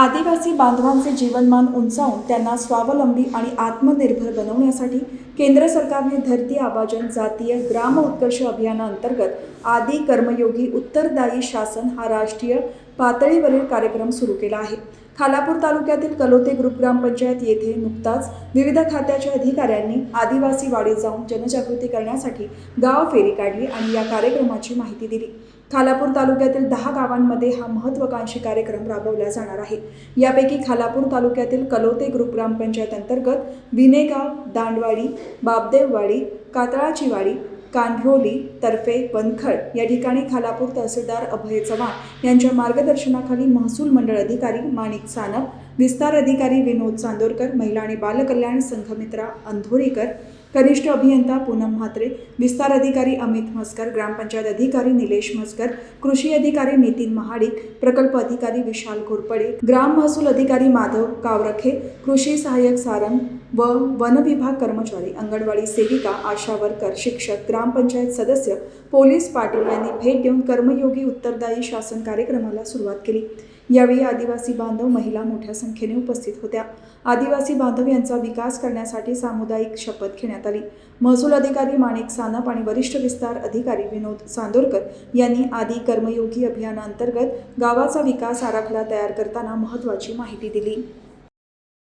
आदिवासी बांधवांचे जीवनमान उंचावून त्यांना स्वावलंबी आणि आत्मनिर्भर बनवण्यासाठी केंद्र सरकारने धरती आवाजन जातीय ग्राम उत्कर्ष अभियानाअंतर्गत आदी कर्मयोगी उत्तरदायी शासन हा राष्ट्रीय पातळीवरील कार्यक्रम सुरू केला आहे. खालापूर तालुक्यातील कलोते ग्रुप ग्रामपंचायत येथे नुकताच विविध खात्याच्या अधिकाऱ्यांनी आदिवासी वाडीत जाऊन जनजागृती करण्यासाठी गाव फेरी काढली आणि या कार्यक्रमाची माहिती दिली. खालापूर तालुक्यातील दहा गावांमध्ये हा महत्त्वाकांक्षी कार्यक्रम राबवला जाणार आहे. यापैकी खालापूर तालुक्यातील कलोते ग्रुप ग्रामपंचायत अंतर्गत विनेगाव दांडवाडी बाबदेववाडी कातळाचीवाडी कांढरोली तर्फे वनखळ या ठिकाणी खालापूर तहसीलदार अभय चव्हाण यांच्या मार्गदर्शनाखाली महसूल मंडळ अधिकारी माणिक सानप विस्तार अधिकारी विनोद चांदोरकर महिला आणि बालकल्याण संघमित्रा अंधोरीकर कनिष्ठ अभियंता पूनम म्हात्रे विस्तार अधिकारी अमित म्हसकर ग्रामपंचायत अधिकारी निलेश म्हसकर कृषी अधिकारी नितीन महाडिक प्रकल्प अधिकारी विशाल घोरपडे ग्राम महसूल अधिकारी माधव कावरखे कृषी सहाय्यक सारंग व वन विभाग कर्मचारी अंगणवाडी सेविका आशा वर्कर शिक्षक ग्रामपंचायत सदस्य पोलीस पाटील यांनी भेट देऊन कर्मयोगी उत्तरदायी शासन कार्यक्रमाला सुरुवात केली. यावेळी आदिवासी बांधव महिला मोठ्या संख्येने उपस्थित होत्या. आदिवासी बांधव यांचा विकास करण्यासाठी सामुदायिक शपथ घेण्यात आली. महसूल अधिकारी माणिक सानप आणि वरिष्ठ विस्तार अधिकारी विनोद चांदोरकर यांनी आदी कर्मयोगी अभियानाअंतर्गत गावाचा विकास आराखडा तयार करताना महत्त्वाची माहिती दिली.